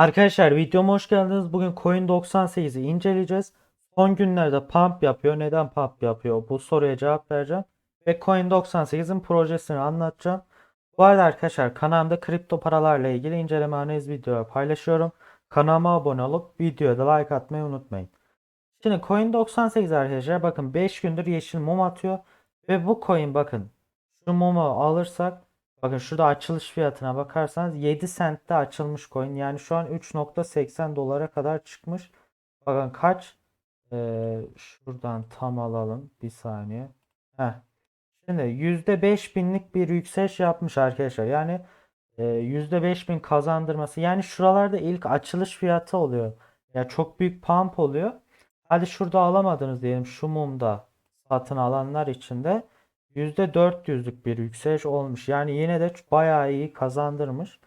Arkadaşlar videoma hoş geldiniz. Bugün Coin 98'i inceleyeceğiz. Son günlerde pump yapıyor. Neden pump yapıyor? Bu soruya cevap vereceğim. Ve Coin 98'in projesini anlatacağım. Bu arada arkadaşlar kanalımda kripto paralarla ilgili inceleme analiz videoları paylaşıyorum. Kanalıma abone olup videoya da like atmayı unutmayın. Şimdi Coin 98 arkadaşlar bakın 5 gündür yeşil mum atıyor. Ve bu coin bakın şu mumu alırsak Bakın şurada açılış fiyatına bakarsanız 7 centte açılmış coin. Yani şu an 3.80 dolara kadar çıkmış. Bakın kaç? Ee, şuradan tam alalım. Bir saniye. Heh. Şimdi %5000'lik bir yükseliş yapmış arkadaşlar. Yani e, %5000 kazandırması. Yani şuralarda ilk açılış fiyatı oluyor. Ya çok büyük pump oluyor. Hadi şurada alamadınız diyelim. Şu mumda satın alanlar için de %400'lük bir yükseliş olmuş. Yani yine de bayağı iyi kazandırmış.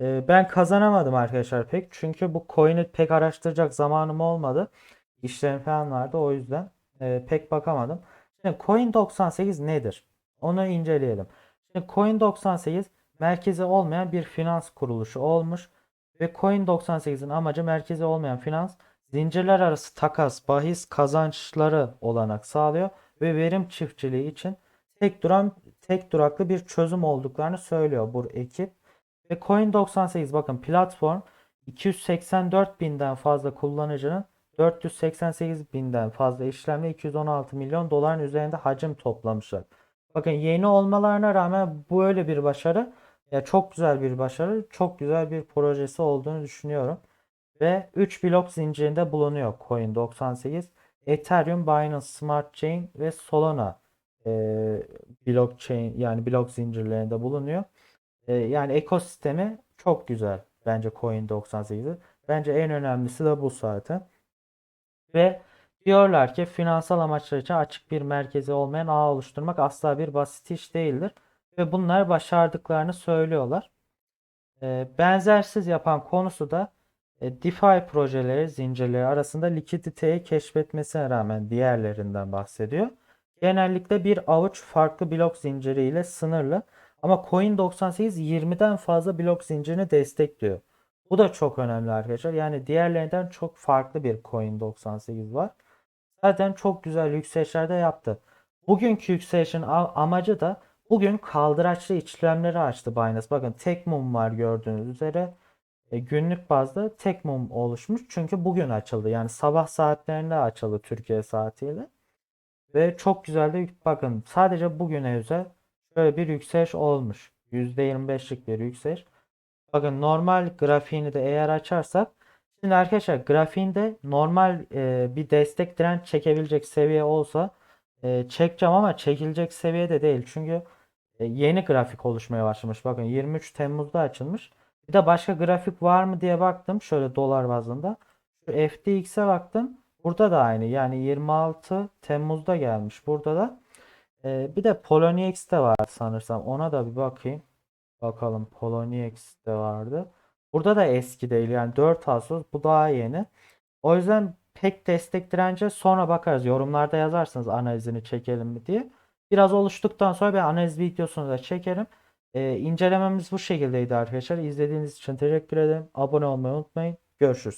Ee, ben kazanamadım arkadaşlar pek. Çünkü bu coin'i pek araştıracak zamanım olmadı. İşlerim falan vardı. O yüzden e, pek bakamadım. Şimdi Coin 98 nedir? Onu inceleyelim. Şimdi Coin 98 merkezi olmayan bir finans kuruluşu olmuş. Ve Coin 98'in amacı merkezi olmayan finans zincirler arası takas, bahis kazançları olanak sağlıyor ve verim çiftçiliği için tek duran tek duraklı bir çözüm olduklarını söylüyor bu ekip. Ve Coin98 bakın platform 284 binden fazla kullanıcının 488 binden fazla işlemle 216 milyon doların üzerinde hacim toplamışlar. Bakın yeni olmalarına rağmen bu öyle bir başarı ya çok güzel bir başarı, çok güzel bir projesi olduğunu düşünüyorum. Ve 3 blok zincirinde bulunuyor Coin98. Ethereum, Binance Smart Chain ve Solana blockchain yani blok zincirlerinde bulunuyor. E, yani ekosistemi çok güzel bence Coin98'i. Bence en önemlisi de bu zaten. Ve diyorlar ki finansal amaçlar için açık bir merkezi olmayan ağ oluşturmak asla bir basit iş değildir. Ve bunlar başardıklarını söylüyorlar. E, benzersiz yapan konusu da e, DeFi projeleri zincirleri arasında likiditeyi keşfetmesine rağmen diğerlerinden bahsediyor. Genellikle bir avuç farklı blok zinciriyle sınırlı ama Coin98 20'den fazla blok zincirini destekliyor. Bu da çok önemli arkadaşlar. Yani diğerlerinden çok farklı bir Coin98 var. Zaten çok güzel yükselişler de yaptı. Bugünkü yükselişin amacı da bugün kaldıraçlı işlemleri açtı Binance. Bakın tek mum var gördüğünüz üzere. E, günlük bazda tek mum oluşmuş. Çünkü bugün açıldı. Yani sabah saatlerinde açıldı Türkiye saatiyle. Ve çok güzel de bakın sadece bugüne özel şöyle bir yükseliş olmuş. %25'lik bir yükseliş. Bakın normal grafiğini de eğer açarsak şimdi arkadaşlar grafiğinde normal e, bir destek direnç çekebilecek seviye olsa e, çekeceğim ama çekilecek seviyede değil. Çünkü e, yeni grafik oluşmaya başlamış. Bakın 23 Temmuz'da açılmış. Bir de başka grafik var mı diye baktım. Şöyle dolar bazında. Şu FTX'e baktım. Burada da aynı. Yani 26 Temmuz'da gelmiş. Burada da. Ee, bir de Poloniex de var sanırsam. Ona da bir bakayım. Bakalım Poloniex de vardı. Burada da eski değil. Yani 4 Ağustos. Bu daha yeni. O yüzden pek destek dirence sonra bakarız. Yorumlarda yazarsınız analizini çekelim mi diye. Biraz oluştuktan sonra ben analiz videosunu da çekerim. Ee, incelememiz bu şekildeydi arkadaşlar. İzlediğiniz için teşekkür ederim. Abone olmayı unutmayın. Görüşürüz.